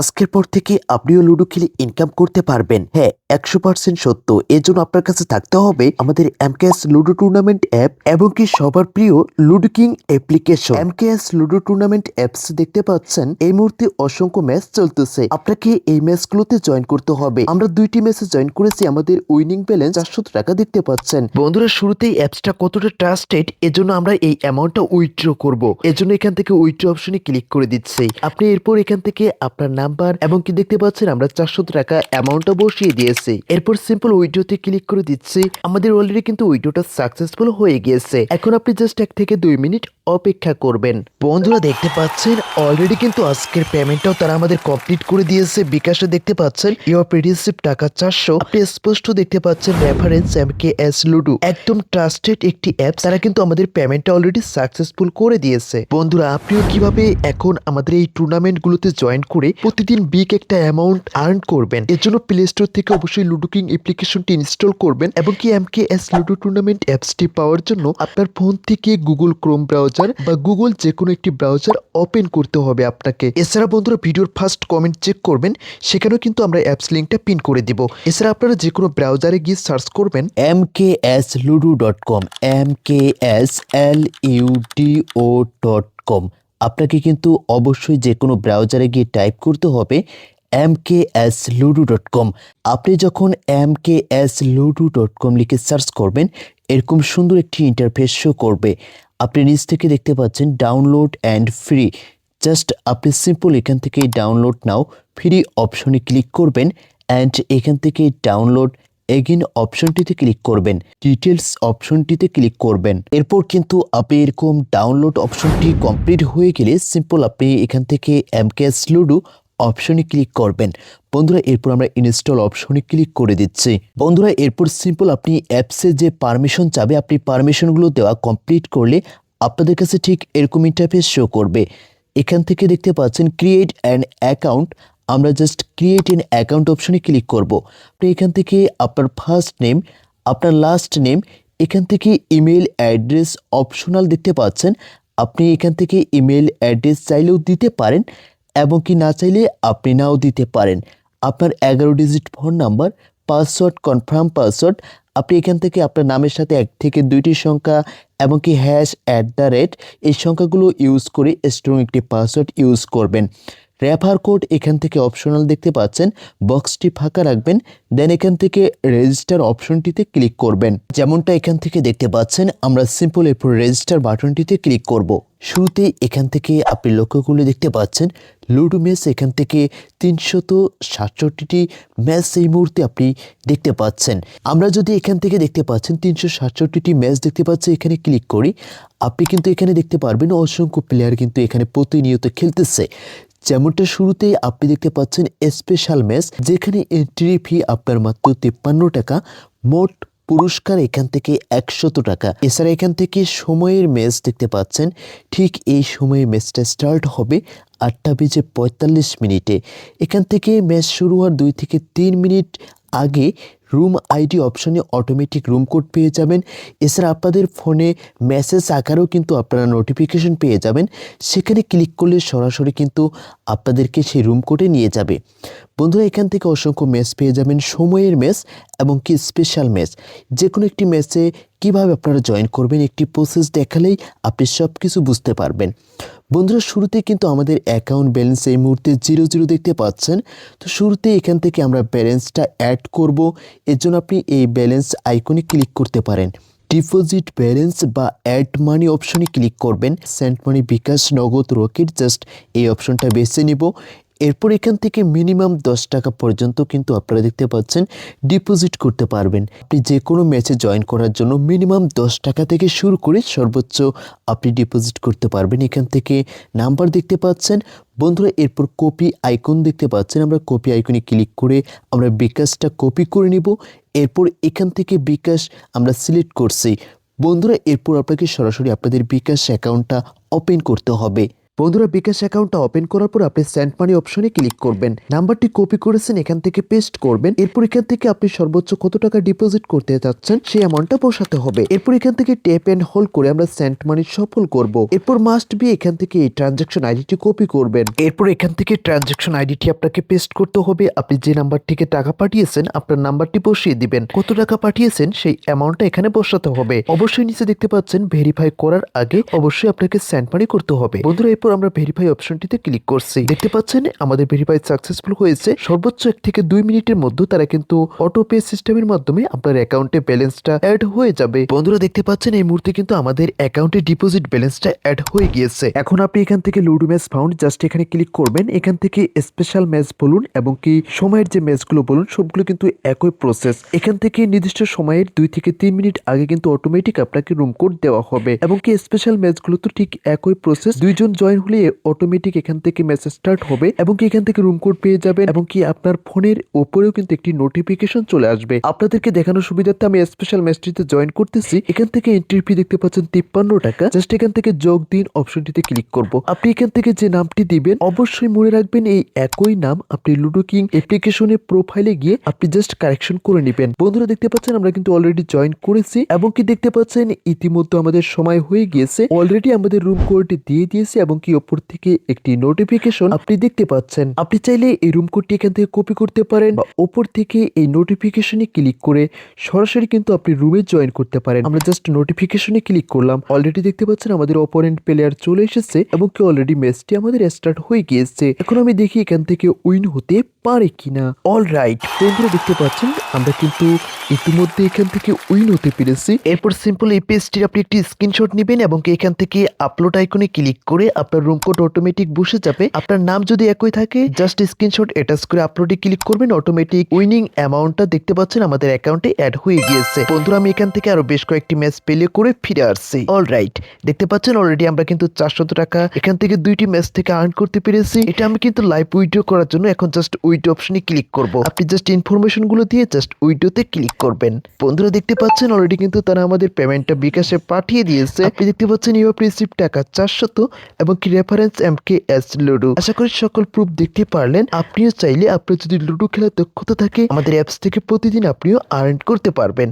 আজকের পর থেকে আপনিও লুডো খেলে ইনকাম করতে পারবেন। হ্যাঁ একশো পার্সেন্ট সত্য। এর জন্য আপনার কাছে থাকতে হবে আমাদের এমকেএস লুডো টুর্নামেন্ট অ্যাপ এবং কি সবার প্রিয় Ludo King application MKS Ludo tournament apps দেখতে পাচ্ছেন, এই মুহূর্তে অসংখ্য ম্যাচ চলতেছে। আপনাকে এই ম্যাচগুলোতে জয়েন করতে হবে। আমরা দুইটি ম্যাচে জয়েন করেছি, আমাদের উইনিং ব্যালেন্স চারশো টাকা দেখতে পাচ্ছেন। বন্ধুরা, শুরুতেই অ্যাপসটা কতটা ট্রাস্টেড এজন্য আমরা এই অ্যামাউন্টটা উইথড্র করব। এজন্য এখান থেকে উইথড্র অপশনে ক্লিক করে দিচ্ছি। আপনি এরপর এখান থেকে আপনার নাম্বার এবং কি দেখতে পাচ্ছেন, আমরা চারশো টাকা অ্যামাউন্টটা বসিয়ে দিয়েছি। এরপর সিম্পল উইডোতে ক্লিক করে দিচ্ছি। আমাদের অলরেডি কিন্তু উইডোটা সাকসেসফুল হয়ে গিয়েছে। এখন আপনি জাস্ট এক থেকে দুই মিনিট অপেক্ষা করবেন। বন্ধুরা দেখতে পাচ্ছেন অলরেডি কিন্তু আজকের পেমেন্টটাও তারা আমাদের কমপ্লিট করে দিয়েছে। বিকাশে দেখতে পাচ্ছেন ইউর টাকা চারশো। আপনি স্পষ্ট দেখতে পাচ্ছেন reference M K S Ludo একদম ট্রাস্টেড একটি অ্যাপ তারা কিন্তু আমাদের পেমেন্টটা অলরেডি সাকসেসফুল করে দিয়েছে। বন্ধুরা, আপনিও কীভাবে এখন আমাদের এই টুর্নামেন্ট গুলোতে জয়েন করে প্রতিদিন বিগ একটা অ্যামাউন্ট আর্ন করবেন? এর জন্য প্লে স্টোর থেকে অবশ্যই লুডো কিং অ্যাপ্লিকেশনটি ইনস্টল করবেন এবং কি M K S Ludo tournament অ্যাপসটি পাওয়ার জন্য আপনার ফোন থেকে গুগল ক্রোম ব্রাউজার বা গুগল যে কোনো একটি ব্রাউজার ওপেন করতে হবে আপনাকে। এছাড়া বন্ধুরা ভিডিওর ফার্স্ট কমেন্ট চেক করবেন, সেখানেও কিন্তু আমরা অ্যাপস লিঙ্কটা পিন করে দিব। এছাড়া আপনারা যে কোনো ব্রাউজারে গিয়ে সার্চ করবেন M K S Ludo dot com M K S L U D O dot com আপনাকে কিন্তু অবশ্যই যে কোনো ব্রাউজারে গিয়ে টাইপ করতে হবে M K S Ludo dot com আপনি যখন M K S Ludo dot com লিখে সার্চ করবেন, এরকম সুন্দর একটি ইন্টারফেস শো করবে। আপনি নিচ থেকে দেখতে পাচ্ছেন ডাউনলোড অ্যান্ড ফ্রি জাস্ট আপনি সিম্পল এখান থেকে ডাউনলোড নাও ফ্রি অপশনে ক্লিক করবেন অ্যান্ড এখান থেকে ডাউনলোড এগেন অপশনটিতে ক্লিক করবেন। ডিটেলস অপশনটিতে ক্লিক করবেন। এরপর কিন্তু আপনি এরকম ডাউনলোড অপশনটি কমপ্লিট হয়ে গেলে সিম্পল আপনি এখান থেকে এম এমকেএস লুডু অপশনে ক্লিক করবেন। বন্ধুরা, এরপর আমরা ইনস্টল অপশনে ক্লিক করে দিচ্ছি। বন্ধুরা, এরপর সিম্পল আপনি অ্যাপসে যে পারমিশন চাবে, আপনি পারমিশনগুলো দেওয়া কমপ্লিট করলে আপনাদের কাছে ঠিক এরকম ইন্টারফেস শো করবে। এখান থেকে দেখতে পাচ্ছেন ক্রিয়েট অ্যান অ্যাকাউন্ট আমরা জাস্ট ক্রিয়েট এন অ্যাকাউন্ট অপশনে ক্লিক করব। আপনি এখান থেকে আপনার ফার্স্ট নেম আপনার লাস্ট নেম এখান থেকে ইমেল অ্যাড্রেস অপশনাল দেখতে পাচ্ছেন। আপনি এখান থেকে ইমেল অ্যাড্রেস চাইলেও দিতে পারেন। এবং কি না চাইলে আপনি নাও দিতে পারেন। আপনার এগারো digit phone number password confirm password আপনি এখান থেকে আপনার নামের সাথে এক থেকে দুইটি সংখ্যা এবং কি হ্যাশ অ্যাট দ্য রেট এই সংখ্যাগুলো ইউজ করে স্ট্রং একটি পাসওয়ার্ড ইউজ করবেন। রেফার কোড এখান থেকে অপশনাল দেখতে পাচ্ছেন, বক্সটি ফাঁকা রাখবেন, দেন এখান থেকে রেজিস্টার অপশনটিতে ক্লিক করবেন। যেমনটা এখান থেকে দেখতে পাচ্ছেন, আমরা সিম্পল এরপর রেজিস্টার বাটনটিতে ক্লিক করব। শুরুতে এখান থেকে আপনি লক্ষ্য করলে দেখতে পাচ্ছেন লুডো ম্যাচ এখান থেকে তিনশত সাতষট্টিটি ম্যাচ এই মুহূর্তে আপনি দেখতে পাচ্ছেন। আমরা যদি এখান থেকে দেখতে পাচ্ছেন তিনশো সাতষট্টিটি ম্যাচ দেখতে পাচ্ছি, এখানে ক্লিক করি। আপনি কিন্তু এখানে দেখতে পারবেন, অসংখ্য প্লেয়ার কিন্তু এখানে প্রতিনিয়ত খেলতেছে। যেমনটা শুরুতেই আপনি দেখতে পাচ্ছেন স্পেশাল ম্যাচ যেখানে এন্ট্রি ফি আপনার মাত্র তিপ্পান্ন টাকা, মোট পুরস্কার এখান থেকে একশত টাকা। এছাড়া এখান থেকে সময়ের ম্যাচ দেখতে পাচ্ছেন, ঠিক এই সময়ে ম্যাচটা স্টার্ট হবে আটটা বেজে পঁয়তাল্লিশ মিনিটে। এখান থেকে ম্যাচ শুরু হওয়ার দুই থেকে তিন মিনিট আগে রুম আইডি অপশনে অটোমেটিক রুম কোড পেয়ে যাবেন। এছাড়া আপনাদের ফোনে মেসেজ আকারেও কিন্তু আপনারা নোটিফিকেশন পেয়ে যাবেন। সেখানে ক্লিক করলে সরাসরি কিন্তু আপনাদেরকে সেই রুম কোডে নিয়ে যাবে। বন্ধুরা, এখান থেকে অসংখ্য ম্যাচ পেয়ে যাবেন। সময়ের ম্যাচ এবং কি স্পেশাল ম্যাচ যে কোনো একটি ম্যাচে কীভাবে আপনারা জয়েন করবেন একটি প্রসেস দেখালেই আপনি সব কিছু বুঝতে পারবেন। বন্ধুরা শুরুতে কিন্তু আমাদের অ্যাকাউন্ট ব্যালেন্স এই মুহূর্তে জিরো জিরো দেখতে পাচ্ছেন। তো শুরুতে এখান থেকে আমরা ব্যালেন্সটা অ্যাড করব। এর জন্য আপনি এই ব্যালেন্স আইকনে ক্লিক করতে পারেন। ডিপোজিট ব্যালেন্স বা অ্যাড মানি অপশনে ক্লিক করবেন। সেন্ট মানি বিকাশ, নগদ, রকেট জাস্ট এই অপশনটা বেছে নিব। এরপর এখান থেকে মিনিমাম দশ টাকা পর্যন্ত কিন্তু আপনারা দেখতে পাচ্ছেন ডিপোজিট করতে পারবেন। আপনি যে কোনো ম্যাচে জয়েন করার জন্য মিনিমাম দশ টাকা থেকে শুরু করে সর্বোচ্চ আপনি ডিপোজিট করতে পারবেন। এখান থেকে নাম্বার দেখতে পাচ্ছেন। বন্ধুরা, এরপর কপি আইকন দেখতে পাচ্ছেন। আমরা কপি আইকনে ক্লিক করে আমরা বিকাশটা কপি করে নিব। এরপর এখান থেকে বিকাশ আমরা সিলেক্ট করছি। বন্ধুরা, এরপর আপনাকে সরাসরি আপনাদের বিকাশ অ্যাকাউন্টটা ওপেন করতে হবে। বন্ধুরা বিকাশ অ্যাকাউন্টটা ওপেন করার পর আপনি সেন্ড মানি অপশনে ক্লিক করবেন। নাম্বারটি কপি করেছেন, এখান থেকে পেস্ট করবেন। এরপর এখান থেকে আপনি সর্বোচ্চ কত টাকা ডিপোজিট করতে চাচ্ছেন সেই অ্যামাউন্টটা বসাতে হবে। এরপর এখান থেকে টেপ এন্ড হোল্ড করে আমরা সেন্ড মানি সফল করব। এরপর মাস্ট বি এখান থেকে এই ট্রানজাকশন আইডিটি কপি করবেন। এরপর এখান থেকে ট্রানজাকশন আইডিটি আপনাকে পেস্ট করতে হবে। আপনি যে নাম্বার থেকে টাকা পাঠিয়েছেন, আপনার নাম্বারটি বসিয়ে দিবেন। কত টাকা পাঠিয়েছেন, সেই অ্যামাউন্টটা এখানে বসাতে হবে। অবশ্যই নিচে দেখতে পাচ্ছেন ভেরিফাই করার আগে অবশ্যই আপনাকে সেন্ড মানি করতে হবে। বন্ধুরা এরপর আমরা ভেরিফাই অপশনটিতে ক্লিক করছি। দেখতে পাচ্ছেন, আমাদের ভেরিফাই সাকসেসফুল হয়েছে। সর্বোচ্চ এক থেকে দুই মিনিটের মধ্যে তারা কিন্তু অটো পে সিস্টেমের মাধ্যমে আপনার অ্যাকাউন্টে ব্যালেন্সটা অ্যাড হয়ে যাবে। বন্ধুরা, দেখতে পাচ্ছেন, এই মুহূর্তে কিন্তু আমাদের অ্যাকাউন্টে ডিপোজিট ব্যালেন্সটা অ্যাড হয়ে গিয়েছে। এখন আপনি এখান থেকে লুডো ম্যাচ ফাউন্ড জাস্ট এখানে ক্লিক করবেন। এখান থেকে স্পেশাল ম্যাচ বলুন এবং কি সময়ের যে ম্যাচগুলো বলুন, সবগুলো কিন্তু একই প্রসেস এখান থেকে নির্দিষ্ট সময়ের দুই থেকে তিন মিনিট আগে কিন্তু অটোমেটিক আপনাকে রুম কোড দেওয়া হবে। এবং কি স্পেশাল ম্যাচগুলো তো ঠিক একই প্রসেস দুইজন জয়েন হলে অটোমেটিক এখান থেকে মেসেজ স্টার্ট হবে এবং কি এখান থেকে রুম কোড পেয়ে যাবেন এবং কি আপনার ফোনের উপরেও কিন্তু একটি নোটিফিকেশন চলে আসবে। আপনাদেরকে দেখানোর সুবিধার্থে আমি স্পেশাল ম্যাচটিতে জয়েন করতেছি। এখান থেকে এন্ট্রি ফি দেখতে পাচ্ছেন তিপ্পান্ন টাকা। জাস্ট এখান থেকে যোগ দিন অপশনটিতে ক্লিক করব। আপনি এখান থেকে যে নামটি দিবেন, অবশ্যই মনে রাখবেন এই একই নাম আপনি লুডো কিং অ্যাপ্লিকেশনে প্রোফাইলে গিয়ে আপনি জাস্ট কারেকশন করে নেবেন। বন্ধুরা, দেখতে পাচ্ছেন আমরা কিন্তু অলরেডি জয়েন করেছি এবং কি দেখতে পাচ্ছেন, ইতিমধ্যে আমাদের সময় হয়ে গিয়েছে। অলরেডি আমাদের রুম কোডটি দিয়ে দিয়েছে এবং কি ওপর থেকে একটি নোটিফিকেশন আপনি দেখতে পাচ্ছেন? আপনি চাইলে এই রুম কোডটি এখান থেকে কপি করতে পারেন বা ওপর থেকে এই নোটিফিকেশনে ক্লিক করে সরাসরি কিন্তু আপনি রুমে জয়েন করতে পারেন। আমরা জাস্ট নোটিফিকেশনে ক্লিক করলাম। অলরেডি দেখতে পাচ্ছেন আমাদের অপোনেন্ট প্লেয়ার চলে এসেছে এবং কি অলরেডি ম্যাচটি আমাদের স্টার্ট হয়ে গিয়েছে। এখন আমি দেখি এখান থেকে উইন হতে পারে কিনা। অল রাইট বন্ধুরা দেখতে পাচ্ছেন, আমরা কিন্তু ইতিমধ্যে এখান থেকে উইন হতে পেরেছি। এরপর সিম্পল এই পেজটির আপনি একটি স্ক্রিনশট নেবেন এবং এখান থেকে আপলোড আইকনে ক্লিক করে আপনার রুম কোড অটোমেটিক বসে যাবে। আপনার নাম যদি একই থাকে জাস্ট স্ক্রিনশট অ্যাটাচ করে আপলোডে ক্লিক করবেন অটোমেটিক উইনিং অ্যামাউন্টটা দেখতে পাচ্ছেন আমাদের অ্যাকাউন্টে অ্যাড হয়ে গিয়েছে। বন্ধুরা, আমি এখান থেকে আরও বেশ কয়েকটি ম্যাচ প্লে করে ফিরে আসছি। অল রাইট দেখতে পাচ্ছেন অলরেডি আমরা কিন্তু চারশত টাকা এখান থেকে দুইটি ম্যাচ থেকে আর্ন করতে পেরেছি। এটা আমি কিন্তু লাইভ উইডিও করার জন্য এখন জাস্ট উইডিও অপশনে ক্লিক করব। আপনি জাস্ট ইনফরমেশনগুলো দিয়ে জাস্ট উইডিওতে ক্লিক করবেন। বন্ধুরা, দেখতে পাচ্ছেন অলরেডি কিন্তু তারা আমাদের পেমেন্টটা বিকাশে পাঠিয়ে দিয়েছে। আপনি দেখতে পাচ্ছেন ইউ হ্যাভ রিসিভ টাকা চারশত এবং reference M K S Ludo আশা করি সকল প্রুফ দেখতে পারলেন। আপনিও চাইলে আপনার যদি লুডো খেলার দক্ষতা থাকে, আমাদের অ্যাপস থেকে প্রতিদিন আপনিও আর্ন করতে পারবেন।